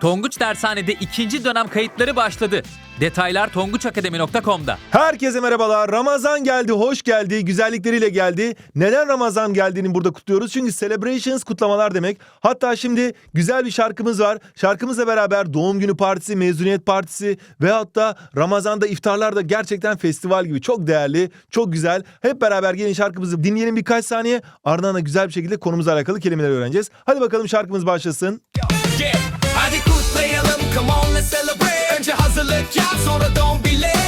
Tonguç Dershane'de ikinci dönem kayıtları başladı. Detaylar tonguçakademi.com'da. Herkese merhabalar. Ramazan geldi, hoş geldi, güzellikleriyle geldi. Neden Ramazan geldiğini burada kutluyoruz? Çünkü celebrations kutlamalar demek. Hatta şimdi güzel bir şarkımız var. Şarkımızla beraber doğum günü partisi, mezuniyet partisi ve hatta Ramazan'da iftarlar da gerçekten festival gibi. Çok değerli, çok güzel. Hep beraber gelin şarkımızı dinleyelim birkaç saniye. Ardından da güzel bir şekilde konumuzla alakalı kelimeler öğreneceğiz. Hadi bakalım şarkımız başlasın. Yeah. Hadi kutlayalım come on let's celebrate. Önce hazırlık yap sonra don't be late.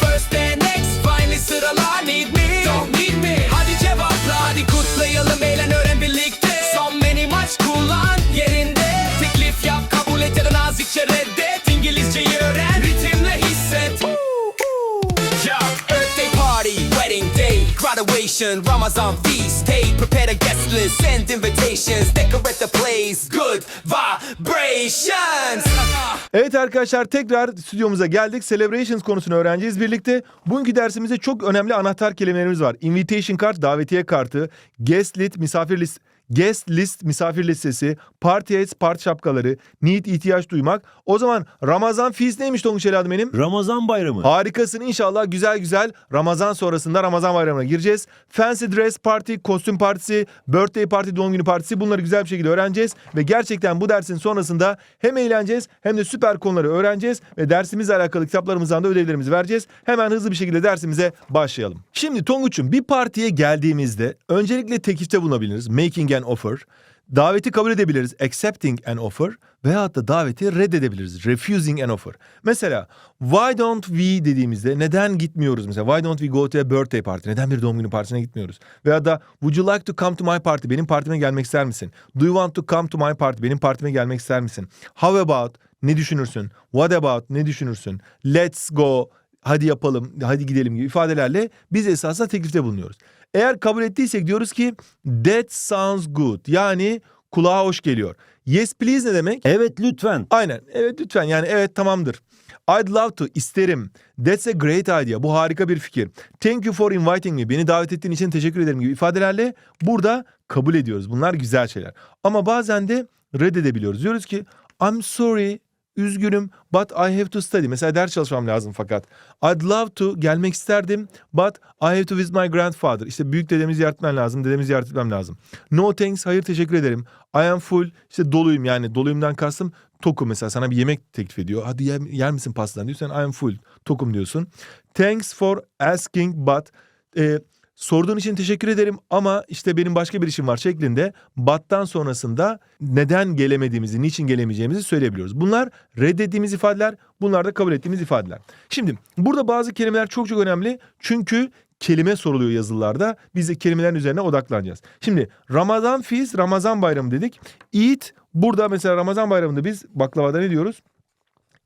First and next finally sıralar need me. Don't need me. Hadi cevapla hadi kutlayalım eğlen öğren birlikte. Son menü maç kullan yerinde. Teklif yap kabul et ya da nazikçe reddet. İngilizceyi öğren ritimle hisset. Yeah. Birthday party, wedding day, graduation, Ramazan feast. Prepare the guest list, send invitations, decorate the place. Good vibrations. Evet arkadaşlar tekrar stüdyomuza geldik. Celebrations konusunu öğreneceğiz birlikte. Bugünkü dersimizde çok önemli anahtar kelimelerimiz var. Invitation card, davetiye kartı, guest list, misafir list, guest list, misafir listesi, party hats, parti şapkaları, need, ihtiyaç duymak. O zaman Ramazan feast neymiş Tonguç Eladım benim? Ramazan bayramı. Harikasın inşallah güzel güzel Ramazan sonrasında Ramazan bayramına gireceğiz. Fancy dress party, kostüm partisi, birthday party, doğum günü partisi bunları güzel bir şekilde öğreneceğiz. Ve gerçekten bu dersin sonrasında hem eğleneceğiz hem de süper konuları öğreneceğiz. Ve dersimizle alakalı kitaplarımızdan da ödevlerimizi vereceğiz. Hemen hızlı bir şekilde dersimize başlayalım. Şimdi Tonguç'um bir partiye geldiğimizde öncelikle teklifte bulunabiliriz. Making an offer. Daveti kabul edebiliriz. Accepting an offer. Veyahut da daveti reddedebiliriz. Refusing an offer. Mesela why don't we dediğimizde neden gitmiyoruz? Mesela why don't we go to a birthday party? Neden bir doğum günü partisine gitmiyoruz? Veya da would you like to come to my party? Benim partime gelmek ister misin? Do you want to come to my party? Benim partime gelmek ister misin? How about? Ne düşünürsün? What about? Ne düşünürsün? Let's go. Hadi yapalım, hadi gidelim gibi ifadelerle biz esasında teklifte bulunuyoruz. Eğer kabul ettiysek diyoruz ki that sounds good. Yani kulağa hoş geliyor. Yes please ne demek? Evet lütfen. Aynen. Evet lütfen yani evet tamamdır. I'd love to isterim. That's a great idea. Bu harika bir fikir. Thank you for inviting me. Beni davet ettiğin için teşekkür ederim gibi ifadelerle burada kabul ediyoruz. Bunlar güzel şeyler. Ama bazen de reddedebiliyoruz. Diyoruz ki I'm sorry Üzgünüm but I have to study. Mesela ders çalışmam lazım fakat. I'd love to gelmek isterdim but I have to visit my grandfather. İşte büyük dedemi ziyaret lazım. Dedemi ziyaret etmem lazım. No thanks. Hayır teşekkür ederim. I am full. İşte doluyum yani. Doluyumdan kastım tokum mesela. Sana bir yemek teklif ediyor. Hadi yer, yer misin pastadan diyorsan I am full. Tokum diyorsun. Thanks for asking but e, sorduğun için teşekkür ederim ama işte benim başka bir işim var şeklinde battan sonrasında neden gelemediğimizi, niçin gelemeyeceğimizi söyleyebiliyoruz. Bunlar reddettiğimiz ifadeler, bunlar da kabul ettiğimiz ifadeler. Şimdi burada bazı kelimeler çok çok önemli çünkü kelime soruluyor yazılarda. Biz de kelimelerin üzerine odaklanacağız. Şimdi Ramazan feast, Ramazan bayramı dedik. Eat, burada mesela Ramazan bayramında biz baklavada ne diyoruz?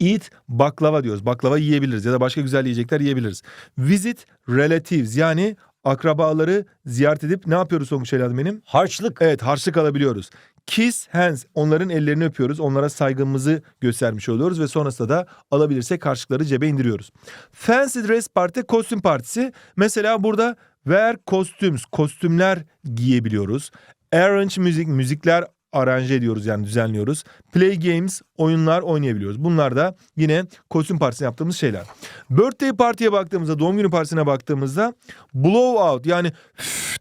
Eat baklava diyoruz. Baklava yiyebiliriz ya da başka güzel yiyecekler yiyebiliriz. Visit relatives yani akrabaları ziyaret edip ne yapıyoruz Sonuç Evladım benim? Harçlık. Evet harçlık alabiliyoruz. Kiss hands onların ellerini öpüyoruz. Onlara saygımızı göstermiş oluyoruz ve sonrasında da alabilirsek harçlıkları cebe indiriyoruz. Fancy dress party kostüm partisi. Mesela burada wear costumes kostümler giyebiliyoruz. Arrange müzik müzikler aranje ediyoruz yani düzenliyoruz. Play games oyunlar oynayabiliyoruz. Bunlar da yine kostüm partisine yaptığımız şeyler. Birthday partiye baktığımızda doğum günü partisine baktığımızda blow out yani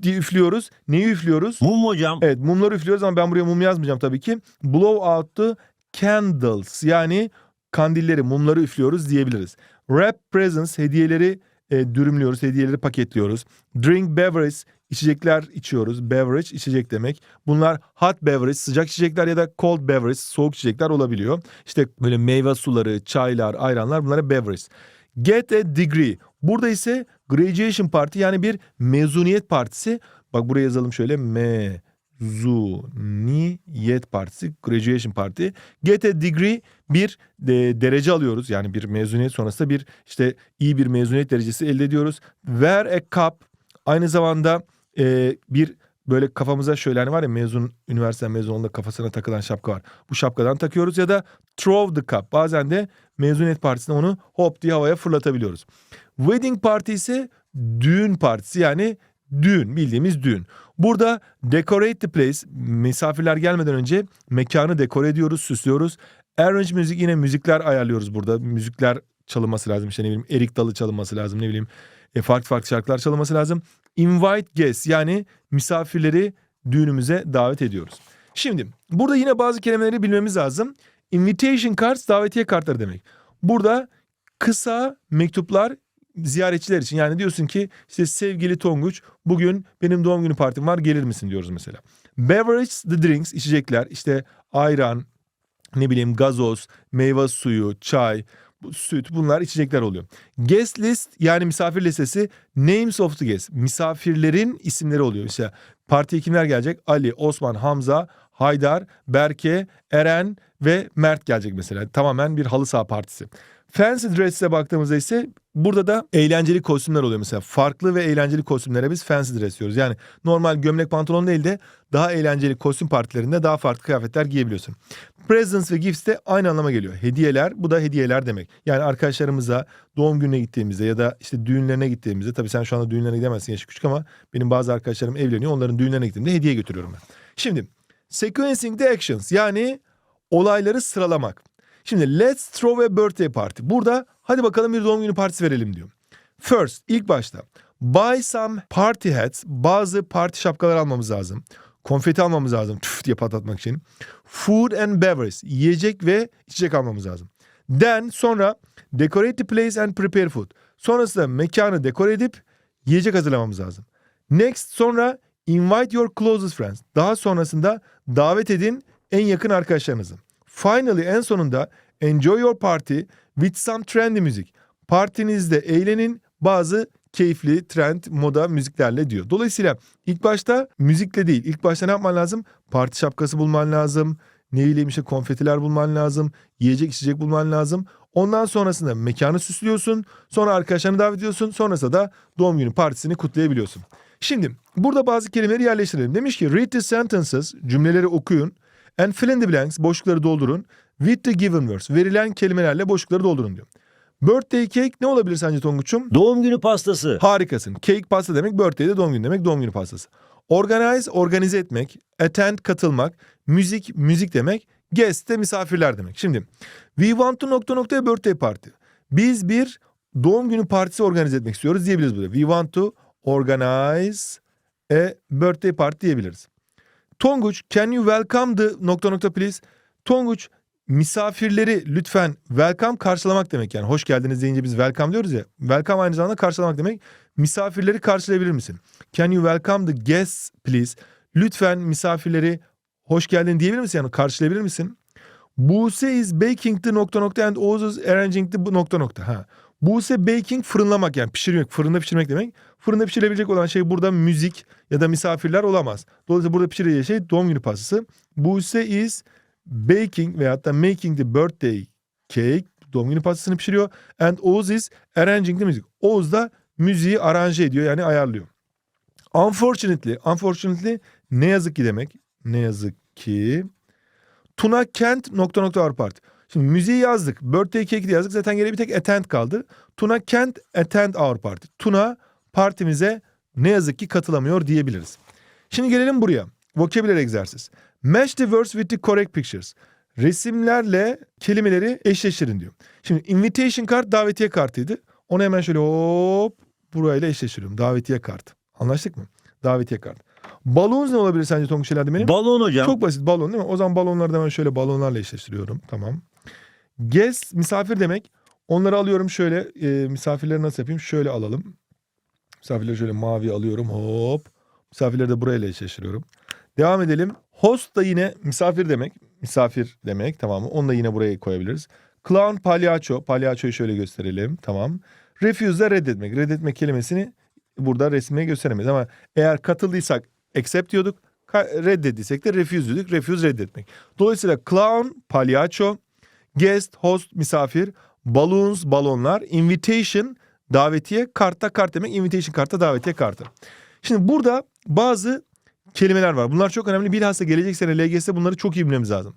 diye üflüyoruz. Neyi üflüyoruz? Mum hocam. Evet mumları üflüyoruz ama ben buraya mum yazmayacağım tabii ki. Blow out the candles yani kandilleri mumları üflüyoruz diyebiliriz. Wrap presents hediyeleri e, dürümlüyoruz, hediyeleri paketliyoruz. Drink beverage içecekler içiyoruz. Beverage içecek demek. Bunlar hot beverage sıcak içecekler ya da cold beverage soğuk içecekler olabiliyor. İşte böyle meyve suları, çaylar, ayranlar bunlara beverage. Get a degree. Burada ise graduation party yani bir mezuniyet partisi. Bak buraya yazalım şöyle mezuniyet partisi, graduation party. Get a degree bir de, derece alıyoruz. Yani bir mezuniyet sonrasında bir işte iyi bir mezuniyet derecesi elde ediyoruz. Wear a cap aynı zamanda e, bir böyle kafamıza şöyle hani var ya mezun üniversite mezun olduğunda kafasına takılan şapka var. Bu şapkadan takıyoruz ya da throw the cup. Bazen de mezuniyet partisinde onu hop diye havaya fırlatabiliyoruz. Wedding party ise düğün partisi yani düğün bildiğimiz düğün. Burada decorate the place misafirler gelmeden önce mekanı dekore ediyoruz, süslüyoruz. Arrange müzik yine müzikler ayarlıyoruz burada. Müzikler çalınması lazım. İşte ne bileyim Erik Dalı çalınması lazım. Ne bileyim e, farklı farklı şarkılar çalınması lazım. Invite guests yani misafirleri düğünümüze davet ediyoruz. Şimdi burada yine bazı kelimeleri bilmemiz lazım. Invitation cards davetiye kartları demek. Burada kısa mektuplar ziyaretçiler için. Yani diyorsun ki işte sevgili Tonguç bugün benim doğum günü partim var gelir misin diyoruz mesela. Beverage the drinks içecekler işte ayran ne bileyim gazoz, meyve suyu, çay, süt bunlar içecekler oluyor. Guest list yani misafir listesi names of the guests misafirlerin isimleri oluyor. İşte partiye kimler gelecek? Ali, Osman, Hamza, Haydar, Berke, Eren ve Mert gelecek mesela. Tamamen bir halı saha partisi. Fancy dress'e baktığımızda ise burada da eğlenceli kostümler oluyor mesela. Farklı ve eğlenceli kostümlere biz fancy dress diyoruz. Yani normal gömlek pantolon değil de daha eğlenceli kostüm partilerinde daha farklı kıyafetler giyebiliyorsun. Presents ve gifts de aynı anlama geliyor. Hediyeler bu da hediyeler demek. Yani arkadaşlarımıza doğum gününe gittiğimizde ya da işte düğünlerine gittiğimizde tabii sen şu anda düğünlerine gidemezsin yaşı küçük ama benim bazı arkadaşlarım evleniyor. Onların düğünlerine gittiğimde hediye götürüyorum ben. Şimdi sequencing the actions yani olayları sıralamak. Şimdi let's throw a birthday party. Burada hadi bakalım bir doğum günü partisi verelim diyor. First ilk başta buy some party hats bazı parti şapkalar almamız lazım. Konfeti almamız lazım tüf diye patlatmak için. Food and beverage yiyecek ve içecek almamız lazım. Then sonra decorate the place and prepare food. Sonrasında mekanı dekore edip yiyecek hazırlamamız lazım. Next sonra invite your closest friends. Daha sonrasında davet edin en yakın arkadaşlarınızı. Finally en sonunda enjoy your party with some trendy music. Partinizde eğlenin bazı keyifli trend moda müziklerle diyor. Dolayısıyla ilk başta müzikle değil ilk başta ne yapman lazım? Parti şapkası bulman lazım. Ne bileyim işte konfetiler bulman lazım. Yiyecek içecek bulman lazım. Ondan sonrasında mekanı süslüyorsun. Sonra arkadaşlarını davet ediyorsun. Sonrasında da doğum günü partisini kutlayabiliyorsun. Şimdi burada bazı kelimeleri yerleştirelim. Demiş ki read the sentences cümleleri okuyun. And fill in the blanks boşlukları doldurun. With the given words verilen kelimelerle boşlukları doldurun diyor. Birthday cake ne olabilir sence Tonguç'um? Doğum günü pastası. Harikasın. Cake pasta demek, birthday de doğum günü demek, doğum günü pastası. Organize, organize etmek, attend, katılmak, müzik, müzik demek, guest de misafirler demek. Şimdi, we want to nokta noktaya birthday party. Biz bir doğum günü partisi organize etmek istiyoruz diyebiliriz burada. We want to organize a birthday party diyebiliriz. Tonguç, can you welcome the nokta nokta please? Tonguç, misafirleri lütfen welcome karşılamak demek yani. Hoş geldiniz deyince biz welcome diyoruz ya. Welcome aynı zamanda karşılamak demek. Misafirleri karşılayabilir misin? Can you welcome the guests please? Lütfen misafirleri hoş geldin diyebilir misin? Yani karşılayabilir misin? Buse is baking the nokta nokta and Oğuz is arranging the nokta nokta. Ha. Buse baking fırınlamak yani pişirmek, fırında pişirmek demek. Fırında pişirebilecek olan şey burada müzik ya da misafirler olamaz. Dolayısıyla burada pişireceği şey doğum günü pastası. Buse is baking veyahut da making the birthday cake doğum günü pastasını pişiriyor. And Oğuz is arranging the music. Oğuz da müziği aranje ediyor yani ayarlıyor. Unfortunately, unfortunately ne yazık ki demek. Ne yazık ki. Tuna Kent nokta nokta our part. Şimdi müziği yazdık. Birthday cake de yazdık. Zaten geriye bir tek attend kaldı. Tuna Kent attend our party. Tuna partimize ne yazık ki katılamıyor diyebiliriz. Şimdi gelelim buraya. Vocabulary egzersiz. Match the words with the correct pictures. Resimlerle kelimeleri eşleştirin diyor. Şimdi invitation card davetiye kartıydı. Onu hemen şöyle hop burayla eşleştiriyorum. Davetiye kart. Anlaştık mı? Davetiye kart. Balloons ne olabilir sence Tonguç Şelal'de benim? Balon hocam. Çok basit balon değil mi? O zaman balonları da hemen şöyle balonlarla eşleştiriyorum. Tamam. Guest misafir demek. Onları alıyorum şöyle e, misafirleri nasıl yapayım? Şöyle alalım. Misafirleri şöyle mavi alıyorum. Hop. Misafirleri de burayla eşleştiriyorum. Devam edelim. Host da yine misafir demek. Misafir demek tamam mı? Onu da yine buraya koyabiliriz. Clown palyaço. Palyaçoyu şöyle gösterelim. Tamam. Refuse de reddetmek. Reddetmek kelimesini burada resmine gösteremeyiz ama eğer katıldıysak accept diyorduk. Reddettiysek de refuse diyorduk. Refuse reddetmek. Dolayısıyla clown, palyaço, guest, host, misafir, balloons, balonlar, invitation, davetiye, kartta kart demek. Invitation kartta davetiye kartı. Şimdi burada bazı kelimeler var. Bunlar çok önemli. Bilhassa gelecek sene LGS'de bunları çok iyi bilmemiz lazım.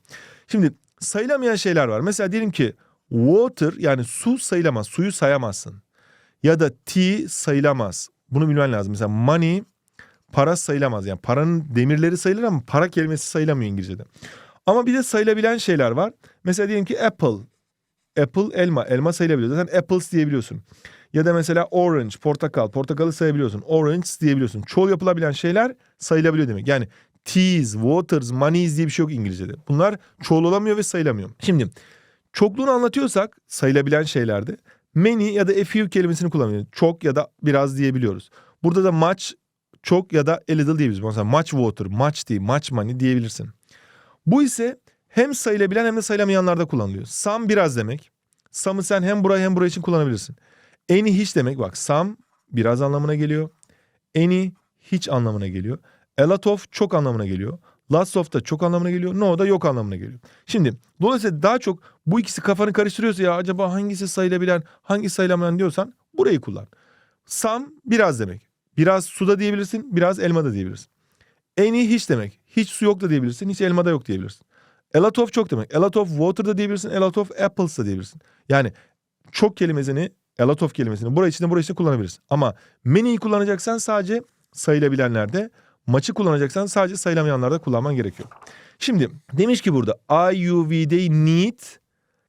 Şimdi sayılamayan şeyler var. Mesela diyelim ki water yani su sayılamaz. Suyu sayamazsın. Ya da tea sayılamaz. Bunu bilmen lazım. Mesela money para sayılamaz. Yani paranın demirleri sayılır ama para kelimesi sayılamıyor İngilizce'de. Ama bir de sayılabilen şeyler var. Mesela diyelim ki apple. Apple elma. Elma sayılabiliyor. Zaten apples diyebiliyorsun. Ya da mesela orange, portakal. Portakalı sayabiliyorsun. Orange diyebiliyorsun. Çoğul yapılabilen şeyler sayılabiliyor demek. Yani teas, waters, monies diye bir şey yok İngilizce'de. Bunlar çoğul olamıyor ve sayılamıyor. Şimdi çokluğunu anlatıyorsak sayılabilen şeylerde many ya da a few kelimesini kullanıyoruz. Çok ya da biraz diyebiliyoruz. Burada da much, çok ya da a little diyebiliriz. Mesela much water, much tea, much money diyebilirsin. Bu ise hem sayılabilen hem de sayılamayanlarda kullanılıyor. Some biraz demek. Some'ı sen hem buraya hem buraya için kullanabilirsin. Any hiç demek bak some biraz anlamına geliyor. Any hiç anlamına geliyor. A lot of çok anlamına geliyor. Lots of da çok anlamına geliyor. No da yok anlamına geliyor. Şimdi dolayısıyla daha çok bu ikisi kafanı karıştırıyorsa ya acaba hangisi sayılabilen hangisi sayılamayan diyorsan burayı kullan. Some biraz demek. Biraz suda diyebilirsin biraz elmada diyebilirsin. Any hiç demek. Hiç su yok da diyebilirsin. Hiç elmada yok diyebilirsin. A lot of çok demek. A lot of water da diyebilirsin. A lot of apples da diyebilirsin. Yani çok kelimesini, a lot of kelimesini buraya içinde buraya içinde kullanabilirsin. Ama many'yi kullanacaksan sadece sayılabilenlerde, maçı kullanacaksan sadece sayılamayanlarda kullanman gerekiyor. Şimdi demiş ki burada I, you, we, they need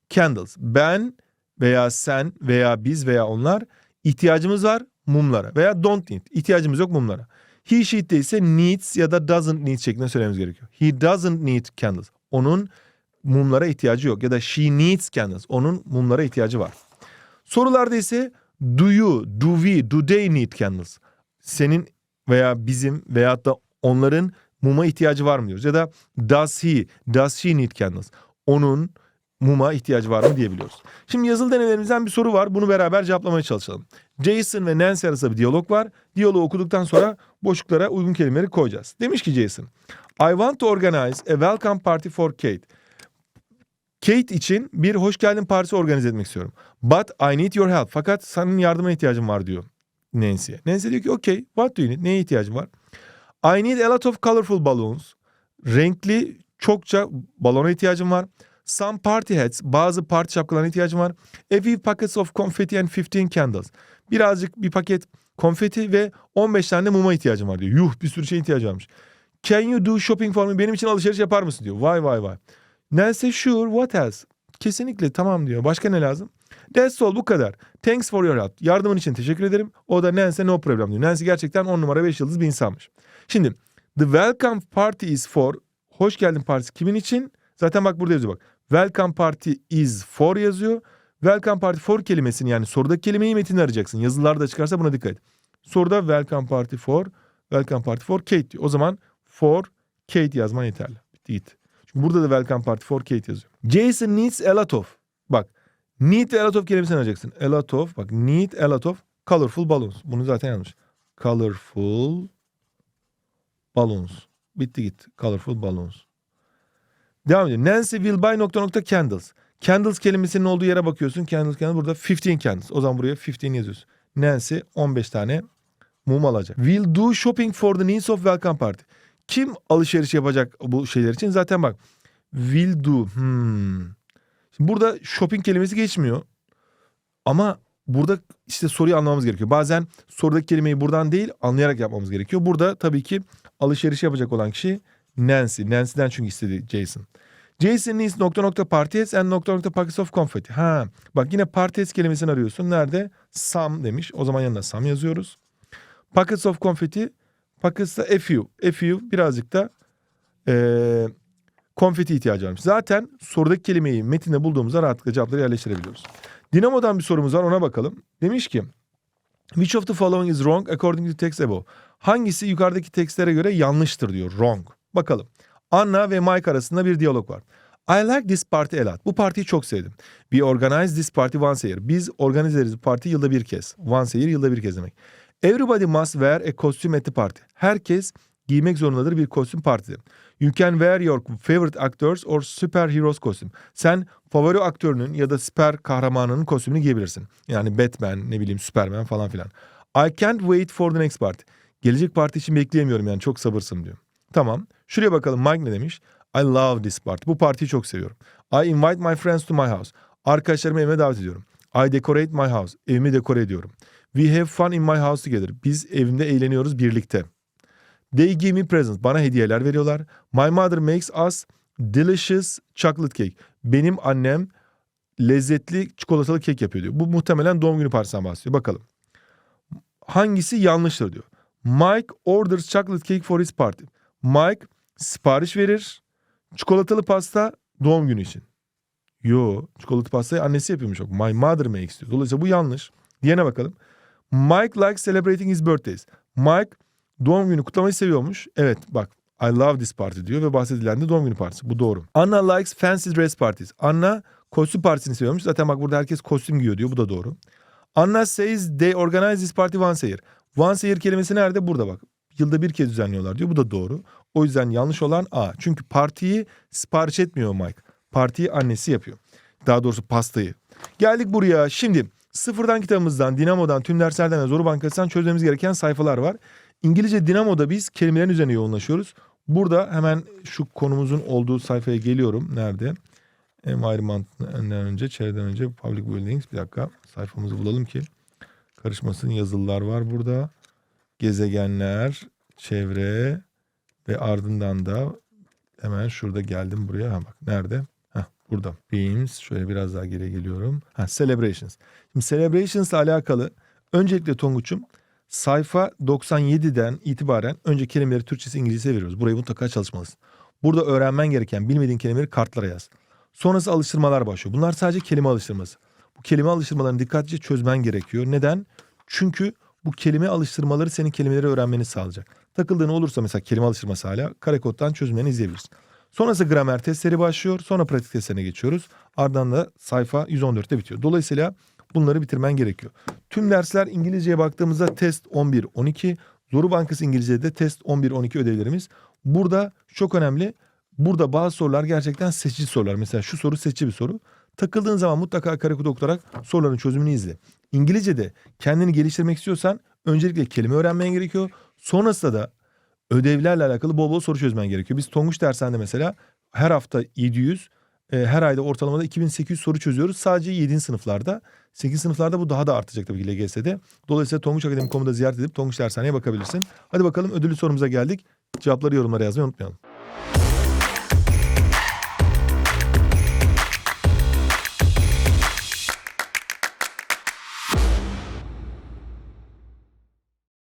candles. Ben veya sen veya biz veya onlar ihtiyacımız var mumlara veya don't need ihtiyacımız yok mumlara. He she de ise needs ya da doesn't need şeklinde söylememiz gerekiyor. He doesn't need candles. Onun mumlara ihtiyacı yok ya da she needs candles. Onun mumlara ihtiyacı var. Sorularda ise do you, do we, do they need candles? Senin veya bizim veyahut da onların muma ihtiyacı var mı diyoruz. Ya da does he, does she need candles? Onun muma ihtiyacı var mı diyebiliyoruz. Şimdi yazılı denemelerimizden bir soru var. Bunu beraber cevaplamaya çalışalım. Jason ve Nancy arasında bir diyalog var. Diyaloğu okuduktan sonra boşluklara uygun kelimeleri koyacağız. Demiş ki Jason, I want to organize a welcome party for Kate. Kate için bir hoş geldin partisi organize etmek istiyorum. But I need your help. Fakat senin yardımına ihtiyacım var diyor Nancy'ye. Nancy diyor ki okay what do you need? Neye ihtiyacın var? I need a lot of colorful balloons. Renkli çokça balona ihtiyacım var. Some party hats. Bazı parti şapkalarına ihtiyacım var. A few packets of confetti and 15 candles. Birazcık bir paket konfeti ve 15 tane muma ihtiyacım var diyor. Yuh bir sürü şey ihtiyacı varmış. Can you do shopping for me? Benim için alışveriş yapar mısın diyor. Vay vay vay. Nancy sure what else? Kesinlikle tamam diyor. Başka ne lazım? That's all bu kadar. Thanks for your help. Yardımın için teşekkür ederim. O da Nancy no problem diyor. Nancy gerçekten 10 numara 5 yıldız bir insanmış. Şimdi the welcome party is for hoş geldin partisi kimin için? Zaten bak burada yazıyor bak. Welcome party is for yazıyor. Welcome party for kelimesini yani sorudaki kelimeyi metinde arayacaksın. Yazılarda çıkarsa buna dikkat et. Soruda welcome party for, welcome party for Kate diyor. O zaman for Kate yazman yeterli. Bitti git. Çünkü burada da welcome party for Kate yazıyor. Jason needs a lot of. Bak need a lot of kelimesini arayacaksın. A lot of bak need a lot of colorful balloons. Bunu zaten yanlış. Colorful balloons. Bitti git. Colorful balloons. Devam ediyor. Nancy will buy nokta nokta candles. Candles kelimesinin olduğu yere bakıyorsun. Candles candles burada 15 candles. O zaman buraya 15 yazıyorsun. Nancy 15 tane mum alacak. Will do shopping for the needs of welcome party. Kim alışveriş yapacak bu şeyler için? Zaten bak. Will do. Hmm. Şimdi burada shopping kelimesi geçmiyor. Ama burada işte soruyu anlamamız gerekiyor. Bazen sorudaki kelimeyi buradan değil anlayarak yapmamız gerekiyor. Burada tabii ki alışveriş yapacak olan kişi Nancy. Nancy'den çünkü istedi Jason. Jason needs nokta nokta parties and nokta nokta packets of confetti. Ha, bak yine parties kelimesini arıyorsun. Nerede? Some demiş. O zaman yanına some yazıyoruz. Packets of confetti. Packets da a few. A few birazcık da eee konfeti ihtiyacı varmış. Zaten sorudaki kelimeyi metinde bulduğumuzda rahatlıkla cevapları yerleştirebiliyoruz. Dinamo'dan bir sorumuz var ona bakalım. Demiş ki Which of the following is wrong according to text above? Hangisi yukarıdaki tekstlere göre yanlıştır diyor. Wrong. Bakalım. Anna ve Mike arasında bir diyalog var. I like this party a lot. Bu partiyi çok sevdim. We organize this party once a year. Biz organize ederiz bu partiyi yılda bir kez. Once a year yılda bir kez demek. Everybody must wear a costume at the party. Herkes giymek zorundadır bir kostüm partide. You can wear your favorite actors or superheroes costume. Sen favori aktörünün ya da süper kahramanının kostümünü giyebilirsin. Yani Batman, ne bileyim Superman falan filan. I can't wait for the next party. Gelecek parti için bekleyemiyorum yani çok sabırsın diyor. Tamam. Şuraya bakalım Mike ne demiş? I love this party. Bu partiyi çok seviyorum. I invite my friends to my house. Arkadaşlarımı evime davet ediyorum. I decorate my house. Evimi dekore ediyorum. We have fun in my house together. Biz evimde eğleniyoruz birlikte. They give me presents. Bana hediyeler veriyorlar. My mother makes us delicious chocolate cake. Benim annem lezzetli çikolatalı kek yapıyor diyor. Bu muhtemelen doğum günü partisinden bahsediyor. Bakalım. Hangisi yanlıştır diyor. Mike orders chocolate cake for his party. Mike sipariş verir. Çikolatalı pasta doğum günü için. Yo, çikolatalı pastayı annesi yapıyormuş. My mother makes diyor. Dolayısıyla bu yanlış. Diğerine bakalım. Mike likes celebrating his birthdays. Mike doğum günü kutlamayı seviyormuş. Evet bak I love this party diyor ve bahsedilen de doğum günü partisi. Bu doğru. Anna likes fancy dress parties. Anna kostüm partisini seviyormuş. Zaten bak burada herkes kostüm giyiyor diyor. Bu da doğru. Anna says they organize this party once a year. Once a year kelimesi nerede? Burada bak. Yılda bir kez düzenliyorlar diyor. Bu da doğru. O yüzden yanlış olan A. Çünkü partiyi sipariş etmiyor Mike. Partiyi annesi yapıyor. Daha doğrusu pastayı. Geldik buraya. Şimdi sıfırdan kitabımızdan, Dinamo'dan, tüm derslerden ve Zoru Bankası'ndan çözmemiz gereken sayfalar var. İngilizce Dinamo'da biz kelimelerin üzerine yoğunlaşıyoruz. Burada hemen şu konumuzun olduğu sayfaya geliyorum. Nerede? Environment'dan önce, çevreden önce Public Buildings. Bir dakika sayfamızı bulalım ki karışmasın. Yazılılar var burada. Gezegenler, çevre ve ardından da hemen şurada geldim buraya. Ha bak nerede? Ha burada. Beams. Şöyle biraz daha geriye geliyorum. Ha Celebrations. Şimdi Celebrations'la alakalı öncelikle Tonguç'um sayfa 97'den itibaren önce kelimeleri Türkçesi İngilizcesi veriyoruz. Burayı mutlaka çalışmalısın. Burada öğrenmen gereken bilmediğin kelimeleri kartlara yaz. Sonrası alıştırmalar başlıyor. Bunlar sadece kelime alıştırması. Bu kelime alıştırmalarını dikkatlice çözmen gerekiyor. Neden? Çünkü bu kelime alıştırmaları senin kelimeleri öğrenmeni sağlayacak. Takıldığın olursa mesela kelime alıştırması hala karekoddan çözümlerini izleyebilirsin. Sonrası gramer testleri başlıyor. Sonra pratik testlerine geçiyoruz. Ardından da sayfa 114'te bitiyor. Dolayısıyla bunları bitirmen gerekiyor. Tüm dersler İngilizceye baktığımızda test 11-12. Zoru Bankası İngilizce'de test 11-12 ödevlerimiz. Burada çok önemli. Burada bazı sorular gerçekten seçici sorular. Mesela şu soru seçici bir soru. Takıldığın zaman mutlaka karekod okutarak soruların çözümünü izle. İngilizce'de kendini geliştirmek istiyorsan öncelikle kelime öğrenmen gerekiyor. Sonrasında da ödevlerle alakalı bol bol soru çözmen gerekiyor. Biz Tonguç dershanede mesela her hafta 700, e, her ayda ortalamada 2800 soru çözüyoruz. Sadece 7. sınıflarda. 8 sınıflarda bu daha da artacak tabii ki LGS'de. Dolayısıyla Tonguç Akademi.com'da ziyaret edip Tonguç dershaneye bakabilirsin. Hadi bakalım ödüllü sorumuza geldik. Cevapları yorumlara yazmayı unutmayalım.